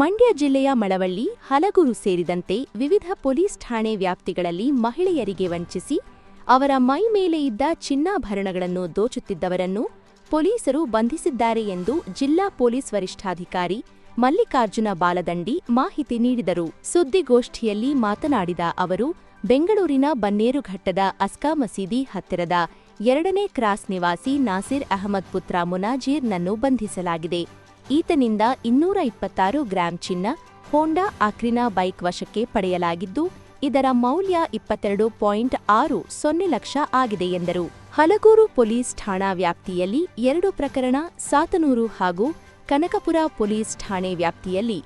ಮಂಡ್ಯ ಜಿಲ್ಲೆಯ ಮಳವಳ್ಳಿ, ಹಲಗೂರು ಸೇರಿದಂತೆ ವಿವಿಧ ಪೊಲೀಸ್ ಠಾಣೆ ವ್ಯಾಪ್ತಿಗಳಲ್ಲಿ ಮಹಿಳೆಯರಿಗೆ ವಂಚಿಸಿ, ಅವರ ಮೈ ಮೇಲೆ ಇದ್ದ ಚಿನ್ನಾಭರಣಗಳನ್ನು ದೋಚುತ್ತಿದ್ದವರನ್ನು ಪೊಲೀಸರು ಬಂಧಿಸಿದ್ದಾರೆ ಎಂದು ಜಿಲ್ಲಾ ಪೊಲೀಸ್ ವರಿಷ್ಠಾಧಿಕಾರಿ ಮಲ್ಲಿಕಾರ್ಜುನ ಬಾಲದಂಡಿ ಮಾಹಿತಿ ನೀಡಿದರು. ಸುದ್ದಿಗೋಷ್ಠಿಯಲ್ಲಿ ಮಾತನಾಡಿದ ಅವರು, ಬೆಂಗಳೂರಿನ ಬನ್ನೇರುಘಟ್ಟದ ಅಸ್ಕಾ ಮಸೀದಿ ಹತ್ತಿರದ ಎರಡನೇ ಕ್ರಾಸ್ ನಿವಾಸಿ ನಾಸಿರ್ ಅಹಮದ್ ಪುತ್ರ ಮುನಾಜೀರ್ನನ್ನು ಬಂಧಿಸಲಾಗಿದೆ. ಈತನಿಂದ ಇನ್ನೂರ ಇಪ್ಪತ್ತಾರು ಗ್ರಾಂ ಚಿನ್ನ ಹೋಂಡಾ ಆಕ್ರಿನಾ ಬೈಕ್ ವಶಕ್ಕೆ ಪಡೆಯಲಾಗಿದ್ದು, ಇದರ ಮೌಲ್ಯ ಇಪ್ಪತ್ತೆರಡು ಪಾಯಿಂಟ್ ಆರು ಸೊನ್ನೆ ಲಕ್ಷ ಆಗಿದೆ ಎಂದರು. ಹಲಗೂರು ಪೊಲೀಸ್ ಠಾಣಾ ವ್ಯಾಪ್ತಿಯಲ್ಲಿ ಎರಡು ಪ್ರಕರಣ ಸಾತನೂರು ಹಾಗೂ ಕನಕಪುರ ಪೊಲೀಸ್ ಠಾಣೆ ವ್ಯಾಪ್ತಿಯಲ್ಲಿ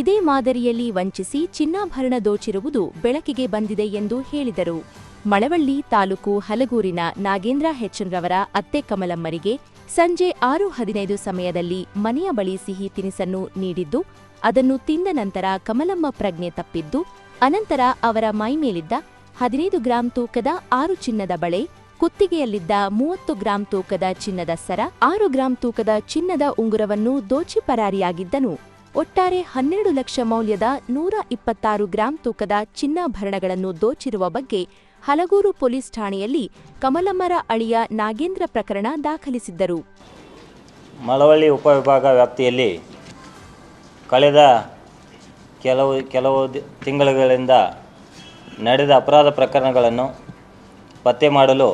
ಇದೇ ಮಾದರಿಯಲ್ಲಿ ವಂಚಿಸಿ ಚಿನ್ನಾಭರಣ ದೋಚಿರುವುದು ಬೆಳಕಿಗೆ ಬಂದಿದೆ ಎಂದು ಹೇಳಿದರು. ಮಳವಳ್ಳಿ ತಾಲೂಕು ಹಲಗೂರಿನ ನಾಗೇಂದ್ರ ಹೆಚ್ಎನ್ರವರ ಅತ್ತೆ ಕಮಲಮ್ಮರಿಗೆ ಸಂಜೆ ಆರು ಹದಿನೈದು ಸಮಯದಲ್ಲಿ ಮನೆಯ ಬಳಿ ಸಿಹಿ ತಿನಿಸನ್ನು ನೀಡಿದ್ದು, ಅದನ್ನು ತಿಂದ ನಂತರ ಕಮಲಮ್ಮ ಪ್ರಜ್ಞೆ ತಪ್ಪಿದ್ದು, ಅನಂತರ ಅವರ ಮೈಮೇಲಿದ್ದ ಹದಿನೈದು ಗ್ರಾಂ ತೂಕದ ಆರು ಚಿನ್ನದ ಬಳೆ, ಕುತ್ತಿಗೆಯಲ್ಲಿದ್ದ ಮೂವತ್ತು ಗ್ರಾಂ ತೂಕದ ಚಿನ್ನದ ಸರ, ಆರು ಗ್ರಾಂ ತೂಕದ ಚಿನ್ನದ ಉಂಗುರವನ್ನು ದೋಚಿ ಪರಾರಿಯಾಗಿದ್ದನು. ಒಟ್ಟಾರೆ ಹನ್ನೆರಡು ಲಕ್ಷ ಮೌಲ್ಯದ ನೂರ ಇಪ್ಪತ್ತಾರು ಗ್ರಾಂ ತೂಕದ ಚಿನ್ನಾಭರಣಗಳನ್ನು ದೋಚಿರುವ ಬಗ್ಗೆ ಹಲಗೂರು ಪೊಲೀಸ್ ಠಾಣೆಯಲ್ಲಿ ಕಮಲಮ್ಮರ ಅಳಿಯ ನಾಗೇಂದ್ರ ಪ್ರಕರಣ ದಾಖಲಿಸಿದ್ದರು. ಮಳವಳ್ಳಿ ಉಪವಿಭಾಗ ವ್ಯಾಪ್ತಿಯಲ್ಲಿ ಕಳೆದ ಕೆಲವು ಕೆಲವು ತಿಂಗಳುಗಳಿಂದ ನಡೆದ ಅಪರಾಧ ಪ್ರಕರಣಗಳನ್ನು ಪತ್ತೆ ಮಾಡಲು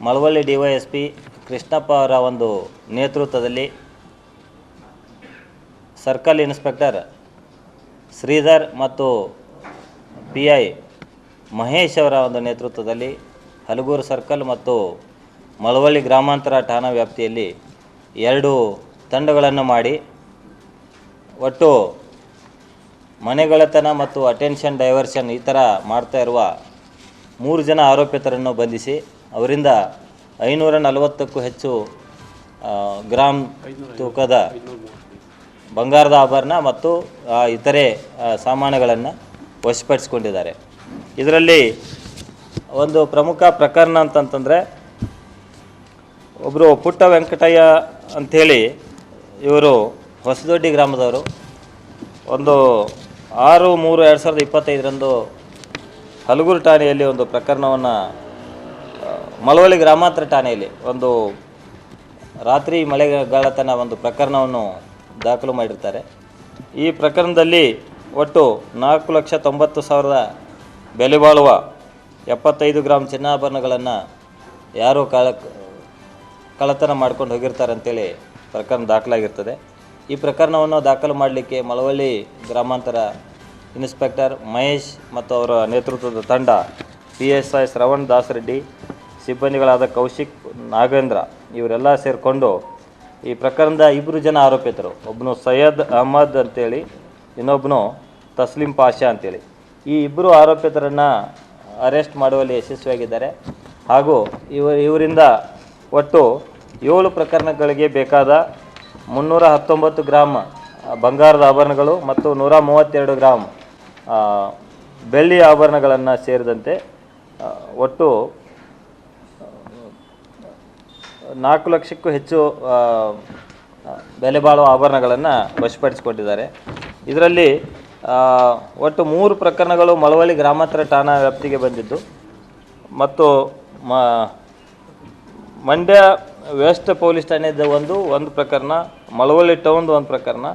ಮಳವಳ್ಳಿ ಡಿವೈಎಸ್ಪಿ ಕೃಷ್ಣಪ್ಪ ಅವರ ಒಂದು ನೇತೃತ್ವದಲ್ಲಿ ಸರ್ಕಲ್ ಇನ್ಸ್ಪೆಕ್ಟರ್ ಶ್ರೀಧರ್ ಮತ್ತು ಪಿ ಐ ಮಹೇಶ್ ಅವರ ಒಂದು ನೇತೃತ್ವದಲ್ಲಿ ಹಲಗೂರು ಸರ್ಕಲ್ ಮತ್ತು ಮಳವಳ್ಳಿ ಗ್ರಾಮಾಂತರ ಠಾಣಾ ವ್ಯಾಪ್ತಿಯಲ್ಲಿ ಎರಡು ತಂಡಗಳನ್ನು ಮಾಡಿ ಒಟ್ಟು ಮನೆಗಳತನ ಮತ್ತು ಅಟೆನ್ಷನ್ ಡೈವರ್ಷನ್ ಈ ಥರ ಮಾಡ್ತಾ ಇರುವ ಮೂರು ಜನ ಆರೋಪಿತರನ್ನು ಬಂಧಿಸಿ ಅವರಿಂದ ಐನೂರ ನಲವತ್ತಕ್ಕೂ ಹೆಚ್ಚು ಗ್ರಾಮ್ ತೂಕದ ಬಂಗಾರದ ಆಭರಣ ಮತ್ತು ಇತರೆ ಸಾಮಾನುಗಳನ್ನು ವಶಪಡಿಸಿಕೊಂಡಿದ್ದಾರೆ. ಇದರಲ್ಲಿ ಒಂದು ಪ್ರಮುಖ ಪ್ರಕರಣ ಅಂತಂತಂದರೆ ಒಬ್ಬರು ಪುಟ್ಟ ವೆಂಕಟಯ್ಯ ಅಂಥೇಳಿ ಇವರು ಹೊಸದೊಡ್ಡಿ ಗ್ರಾಮದವರು. ಒಂದು ಆರು ಮೂರು ಎರಡು ಸಾವಿರದ ಇಪ್ಪತ್ತೈದರಂದು ಹಲಗೂರು ಠಾಣೆಯಲ್ಲಿ ಒಂದು ಪ್ರಕರಣವನ್ನು ಮಳವಳ್ಳಿ ಗ್ರಾಮಾಂತರ ಠಾಣೆಯಲ್ಲಿ ಒಂದು ರಾತ್ರಿ ಮಳೆಗಾಲತನ ಒಂದು ಪ್ರಕರಣವನ್ನು ದಾಖಲು ಮಾಡಿರ್ತಾರೆ. ಈ ಪ್ರಕರಣದಲ್ಲಿ ಒಟ್ಟು ನಾಲ್ಕು ಲಕ್ಷ ತೊಂಬತ್ತು ಸಾವಿರದ ಬೆಲೆ ಬಾಳುವ ಎಪ್ಪತ್ತೈದು ಗ್ರಾಮ್ ಚಿನ್ನಾಭರಣಗಳನ್ನು ಯಾರು ಕಳ, ಕಳ್ಳತನ ಮಾಡ್ಕೊಂಡು ಹೋಗಿರ್ತಾರೆ ಅಂತೇಳಿ ಪ್ರಕರಣ ದಾಖಲಾಗಿರ್ತದೆ. ಈ ಪ್ರಕರಣವನ್ನು ದಾಖಲು ಮಾಡಲಿಕ್ಕೆ ಮಳವಳ್ಳಿ ಗ್ರಾಮಾಂತರ ಇನ್ಸ್ಪೆಕ್ಟರ್ ಮಹೇಶ್ ಮತ್ತು ಅವರ ನೇತೃತ್ವದ ತಂಡ P S I Shravan Das Reddy ಸಿಬ್ಬಂದಿಗಳಾದ Kaushik Nagendra ಇವರೆಲ್ಲ ಸೇರಿಕೊಂಡು ಈ ಪ್ರಕರಣದ ಇಬ್ಬರು ಜನ ಆರೋಪಿತರು. ಒಬ್ಬನು ಸೈಯದ್ ಅಹಮದ್ ಅಂತೇಳಿ ಇನ್ನೊಬ್ಬನು ತಸ್ಲಿಂ ಪಾಷಾ ಅಂತೇಳಿ. ಈ ಇಬ್ಬರು ಆರೋಪಿತರನ್ನು ಅರೆಸ್ಟ್ ಮಾಡುವಲ್ಲಿ ಯಶಸ್ವಿಯಾಗಿದ್ದಾರೆ. ಹಾಗೂ ಇವ, ಇವರಿಂದ ಒಟ್ಟು ಏಳು ಪ್ರಕರಣಗಳಿಗೆ ಬೇಕಾದ ಮುನ್ನೂರ ಹತ್ತೊಂಬತ್ತು ಗ್ರಾಮ್ ಬಂಗಾರದ ಆಭರಣಗಳು ಮತ್ತು ನೂರ ಮೂವತ್ತೆರಡು ಗ್ರಾಮ್ ಬೆಳ್ಳಿ ಆಭರಣಗಳನ್ನು ಸೇರಿದಂತೆ ಒಟ್ಟು ನಾಲ್ಕು ಲಕ್ಷಕ್ಕೂ ಹೆಚ್ಚು ಬೆಲೆ ಬಾಳುವ ಆಭರಣಗಳನ್ನು ವಶಪಡಿಸಿಕೊಂಡಿದ್ದಾರೆ. ಇದರಲ್ಲಿ ಒಟ್ಟು ಮೂರು ಪ್ರಕರಣಗಳು ಮಳವಳ್ಳಿ ಗ್ರಾಮಾಂತರ ಠಾಣಾ ವ್ಯಾಪ್ತಿಗೆ ಬಂದಿದ್ದು. ಮತ್ತು ಮಂಡ್ಯ ವೆಸ್ಟ್ ಪೊಲೀಸ್ ಠಾಣೆದ ಒಂದು ಒಂದು ಪ್ರಕರಣ, ಮಳವಳ್ಳಿ ಟೌನ್ದು ಒಂದು ಪ್ರಕರಣ,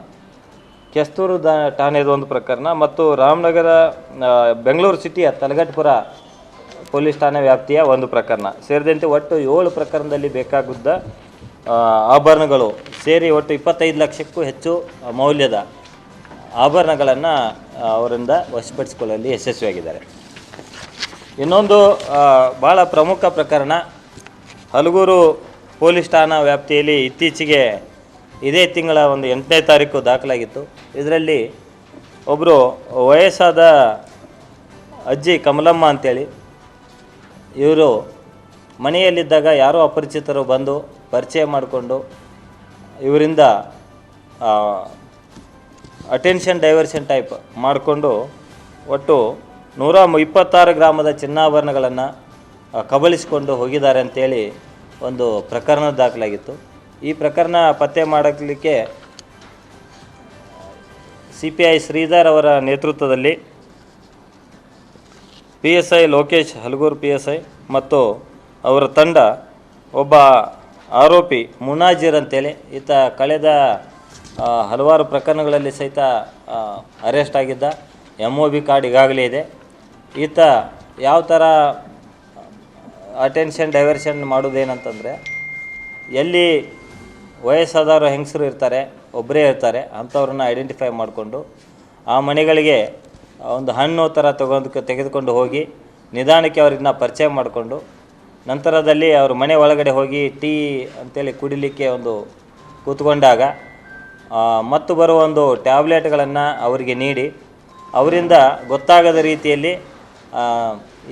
ಕೆಸ್ತೂರು ದ, ಠಾಣೆದು ಒಂದು ಪ್ರಕರಣ, ಮತ್ತು ರಾಮನಗರ ಬೆಂಗಳೂರು ಸಿಟಿಯ ತಲಗಟ್ಪುರ ಪೊಲೀಸ್ ಠಾಣೆ ವ್ಯಾಪ್ತಿಯ ಒಂದು ಪ್ರಕರಣ. ಸೇರಿದಂತೆ ಒಟ್ಟು ಏಳು ಪ್ರಕರಣದಲ್ಲಿ ಬೇಕಾಗುದ್ದ ಆಭರಣಗಳು ಸೇರಿ ಒಟ್ಟು ಇಪ್ಪತ್ತೈದು ಲಕ್ಷಕ್ಕೂ ಹೆಚ್ಚು ಮೌಲ್ಯದ ಆಭರಣಗಳನ್ನು ಅವರಿಂದ ವಶಪಡಿಸಿಕೊಳ್ಳಲು ಯಶಸ್ವಿಯಾಗಿದ್ದಾರೆ. ಇನ್ನೊಂದು ಭಾಳ ಪ್ರಮುಖ ಪ್ರಕರಣ, ಹಲಗೂರು ಪೊಲೀಸ್ ಠಾಣಾ ವ್ಯಾಪ್ತಿಯಲ್ಲಿ ಇತ್ತೀಚೆಗೆ ಇದೇ ತಿಂಗಳ ಒಂದು ಎಂಟನೇ ತಾರೀಕು ದಾಖಲಾಗಿತ್ತು. ಇದರಲ್ಲಿ ಒಬ್ಬರು ವಯಸ್ಸಾದ ಅಜ್ಜಿ ಕಮಲಮ್ಮ ಅಂತೇಳಿ, ಇವರು ಮನೆಯಲ್ಲಿದ್ದಾಗ ಯಾರೋ ಅಪರಿಚಿತರು ಬಂದು ಪರಿಚಯ ಮಾಡಿಕೊಂಡು, ಇವರಿಂದ ಅಟೆನ್ಷನ್ ಡೈವರ್ಷನ್ ಟೈಪ್ ಮಾಡಿಕೊಂಡು ಒಟ್ಟು ನೂರ ಇಪ್ಪತ್ತಾರು ಗ್ರಾಮದ ಚಿನ್ನಾಭರಣಗಳನ್ನು ಕಬಳಿಸಿಕೊಂಡು ಹೋಗಿದ್ದಾರೆ ಅಂತೇಳಿ ಒಂದು ಪ್ರಕರಣ ದಾಖಲಾಗಿತ್ತು. ಈ ಪ್ರಕರಣ ಪತ್ತೆ ಮಾಡಲಿಕ್ಕೆ ಸಿ ಪಿ ಐ ಶ್ರೀಧರ್ ಅವರ ನೇತೃತ್ವದಲ್ಲಿ P S I Lokesh Halagur P S I ಮತ್ತು ಅವರ ತಂಡ ಒಬ್ಬ ಆರೋಪಿ ಮುನಾಜಿರ್ ಅಂತೇಳಿ, ಈತ ಕಳೆದ ಹಲವಾರು ಪ್ರಕರಣಗಳಲ್ಲಿ ಸಹಿತ ಅರೆಸ್ಟ್ ಆಗಿದ್ದ ಎಂ ಒ ಬಿ ಕಾರ್ಡ್ ಈಗಾಗಲೇ ಇದೆ. ಈತ ಯಾವ ಥರ ಅಟೆನ್ಷನ್ ಡೈವರ್ಷನ್ ಮಾಡೋದೇನಂತಂದರೆ, ಎಲ್ಲಿ ವಯಸ್ಸಾದವರು ಹೆಂಗಸರು ಇರ್ತಾರೆ ಒಬ್ಬರೇ ಇರ್ತಾರೆ, ಅಂಥವ್ರನ್ನ ಐಡೆಂಟಿಫೈ ಮಾಡಿಕೊಂಡು, ಆ ಮನೆಗಳಿಗೆ ಒಂದು ಹಣ್ಣು ಥರ ತಗೊಂಡು ತೆಗೆದುಕೊಂಡು ಹೋಗಿ, ನಿಧಾನಕ್ಕೆ ಅವ್ರನ್ನ ಪರಿಚಯ ಮಾಡಿಕೊಂಡು, ನಂತರದಲ್ಲಿ ಅವರು ಮನೆ ಒಳಗಡೆ ಹೋಗಿ ಟೀ ಅಂತೇಳಿ ಕುಡಿಲಿಕ್ಕೆ ಒಂದು ಕೂತ್ಕೊಂಡಾಗ ಮತ್ತು ಬರುವ ಒಂದು ಟ್ಯಾಬ್ಲೆಟ್ಗಳನ್ನು ಅವರಿಗೆ ನೀಡಿ, ಅವರಿಂದ ಗೊತ್ತಾಗದ ರೀತಿಯಲ್ಲಿ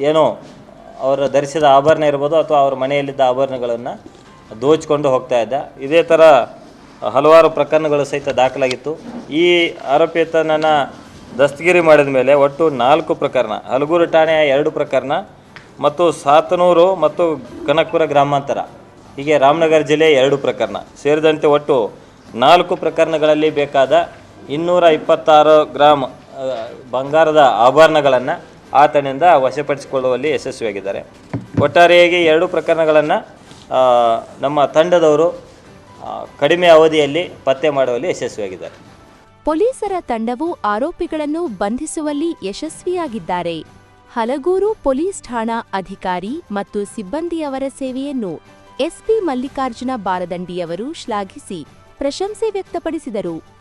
ಏನೋ ಅವರು ಧರಿಸಿದ ಆಭರಣ ಇರ್ಬೋದು ಅಥವಾ ಅವರ ಮನೆಯಲ್ಲಿದ್ದ ಆಭರಣಗಳನ್ನು ದೋಚಿಕೊಂಡು ಹೋಗ್ತಾ ಇದ್ದ. ಇದೇ ಥರ ಹಲವಾರು ಪ್ರಕರಣಗಳು ಸಹಿತ ದಾಖಲಾಗಿತ್ತು. ಈ ಆರೋಪಿತನನ್ನು ದಸ್ತಗಿರಿ ಮಾಡಿದ ಮೇಲೆ ಒಟ್ಟು ನಾಲ್ಕು ಪ್ರಕರಣ, ಹಲಗೂರು ಠಾಣೆಯ ಎರಡು ಪ್ರಕರಣ ಮತ್ತು ಸಾತನೂರು ಮತ್ತು ಕನಕಪುರ ಗ್ರಾಮಾಂತರ, ಹೀಗೆ ರಾಮನಗರ ಜಿಲ್ಲೆ ಎರಡು ಪ್ರಕರಣ ಸೇರಿದಂತೆ ಒಟ್ಟು ನಾಲ್ಕು ಪ್ರಕರಣಗಳಲ್ಲಿ ಬೇಕಾದ ಇನ್ನೂರ ಇಪ್ಪತ್ತಾರು ಗ್ರಾಮ್ ಬಂಗಾರದ ಆಭರಣಗಳನ್ನು ಆತನಿಂದ ವಶಪಡಿಸಿಕೊಳ್ಳುವಲ್ಲಿ ಯಶಸ್ವಿಯಾಗಿದ್ದಾರೆ. ಒಟ್ಟಾರೆಯಾಗಿ ಎರಡು ಪ್ರಕರಣಗಳನ್ನು ನಮ್ಮ ತಂಡದವರು ಕಡಿಮೆ ಅವಧಿಯಲ್ಲಿ ಪತ್ತೆ ಮಾಡುವಲ್ಲಿ ಯಶಸ್ವಿಯಾಗಿದ್ದಾರೆ. ಪೊಲೀಸರ ತಂಡವು ಆರೋಪಿಗಳನ್ನು ಬಂಧಿಸುವಲ್ಲಿ ಯಶಸ್ವಿಯಾಗಿದ್ದಾರೆ. ಹಲಗೂರು ಪೊಲೀಸ್ ಠಾಣಾ ಅಧಿಕಾರಿ ಮತ್ತು ಸಿಬ್ಬಂದಿಯವರ ಸೇವೆಯನ್ನು ಎಸ್ಪಿ ಮಲ್ಲಿಕಾರ್ಜುನ ಬಾರದಂಡಿಯವರು ಶ್ಲಾಘಿಸಿ. ಪ್ರಶಂಸೆ ವ್ಯಕ್ತಪಡಿಸಿದರು.